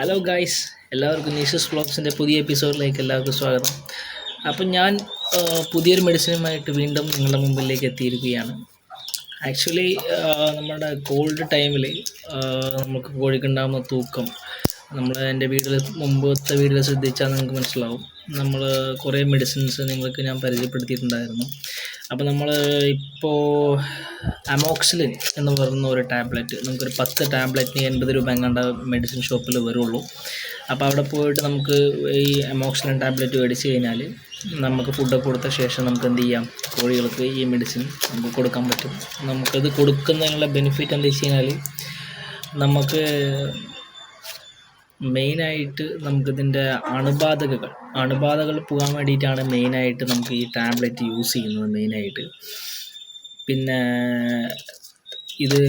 Hello guys എല്ലാവർക്കും നീഷസ് വ്ളോഗ്സിന്റെ പുതിയ എപ്പിസോഡിലേക്ക് എല്ലാവർക്കും സ്വാഗതം. അപ്പം ഞാൻ പുതിയൊരു മെഡിസിനുമായിട്ട് വീണ്ടും നിങ്ങളുടെ മുമ്പിലേക്ക് എത്തിയിരിക്കുകയാണ്. ആക്ച്വലി നമ്മുടെ കോൾഡ് ടൈമിൽ നമുക്ക് കോഴിക്കുണ്ടാകുന്ന തൂക്കം നമ്മൾ എന്റെ വീട്ടിൽ മുമ്പത്തെ വീട്ടിൽ ശ്രദ്ധിച്ചാൽ നിങ്ങൾക്ക് മനസ്സിലാവും. നമ്മൾ കുറേ മെഡിസിൻസ് നിങ്ങൾക്ക് ഞാൻ പരിചയപ്പെടുത്തിയിട്ടുണ്ടായിരുന്നു. അപ്പോൾ നമ്മൾ ഇപ്പോൾ അമോക്സിലിൻ എന്ന് പറയുന്ന ഒരു ടാബ്ലറ്റ് നമുക്കൊരു പത്ത് ടാബ്ലറ്റിന് എൺപത് രൂപ എങ്ങാണ്ട് മെഡിസിൻ ഷോപ്പിൽ വരുള്ളൂ. അപ്പോൾ അവിടെ പോയിട്ട് നമുക്ക് ഈ അമോക്സിലിൻ ടാബ്ലറ്റ് മേടിച്ച് കഴിഞ്ഞാൽ നമുക്ക് ഫുഡൊക്കെ കൊടുത്ത ശേഷം നമുക്ക് എന്ത് ചെയ്യാം? കോഴികൾക്ക് ഈ മെഡിസിൻ നമുക്ക് കൊടുക്കാൻ പറ്റും. നമുക്കത് കൊടുക്കുന്നതിനുള്ള ബെനിഫിറ്റ് എന്താ വെച്ച് കഴിഞ്ഞാൽ നമുക്ക് മെയിനായിട്ട് നമുക്കിതിന്റെ അണുബാധകൾ അണുബാധകൾ പോകാൻ വേണ്ടിയിട്ടാണ് മെയിനായിട്ട് നമുക്ക് ഈ ടാബ്ലറ്റ് യൂസ് ചെയ്യുന്നത് മെയിനായിട്ട്. പിന്നെ ഇത്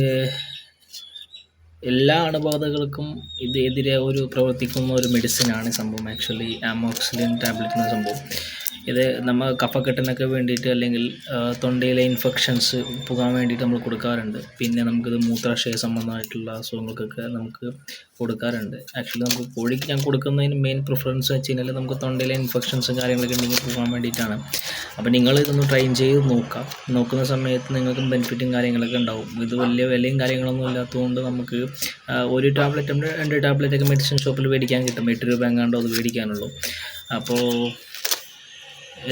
എല്ലാ അണുബാധകൾക്കും ഇതെതിരെ ഒരു പ്രവർത്തിക്കുന്ന ഒരു മെഡിസിനാണ് സംഭവം. ആക്ച്വലി ആമോക്സിലിൻ ടാബ്ലറ്റ് എന്ന സംഭവം. ഇത് നമ്മൾ കഫക്കെട്ടിനൊക്കെ വേണ്ടിയിട്ട് അല്ലെങ്കിൽ തൊണ്ടയിലെ ഇൻഫെക്ഷൻസ് പോകാൻ വേണ്ടിയിട്ട് നമ്മൾ കൊടുക്കാറുണ്ട്. പിന്നെ നമുക്കിത് മൂത്രാശയ സംബന്ധമായിട്ടുള്ള അസുഖങ്ങൾക്കൊക്കെ നമുക്ക് കൊടുക്കാറുണ്ട്. ആക്ച്വലി നമുക്ക് കോഴിക്ക് ഞാൻ കൊടുക്കുന്നതിന് മെയിൻ പ്രിഫറൻസ് വെച്ച് കഴിഞ്ഞാൽ നമുക്ക് തൊണ്ടയിലെ ഇൻഫെക്ഷൻസും കാര്യങ്ങളൊക്കെ ഉണ്ടെങ്കിൽ പോകാൻ വേണ്ടിയിട്ടാണ്. അപ്പോൾ നിങ്ങൾ ഇതൊന്ന് ട്രൈ ചെയ്ത് നോക്കാം. നോക്കുന്ന സമയത്ത് നിങ്ങൾക്കും ബെനിഫിറ്റും കാര്യങ്ങളൊക്കെ ഉണ്ടാവും. ഇത് വലിയ വിലയും കാര്യങ്ങളൊന്നും ഇല്ലാത്തതുകൊണ്ട് നമുക്ക് ഒരു ടാബ്ലറ്റ് രണ്ട് ടാബ്ലറ്റ് ഒക്കെ മെഡിസിൻ ഷോപ്പിൽ മേടിക്കാൻ കിട്ടും. എട്ട് രൂപ എങ്ങാണ്ടോ അത് മേടിക്കാനുള്ളൂ. അപ്പോൾ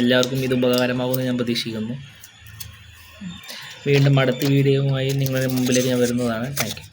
എല്ലാവർക്കും ഇത് ഉപകാരമാകുമെന്ന് ഞാൻ പ്രതീക്ഷിക്കുന്നു. വീണ്ടും അടുത്ത വീഡിയോയുമായി നിങ്ങളുടെ മുമ്പിലേക്ക് ഞാൻ വരുന്നതാണ്. താങ്ക്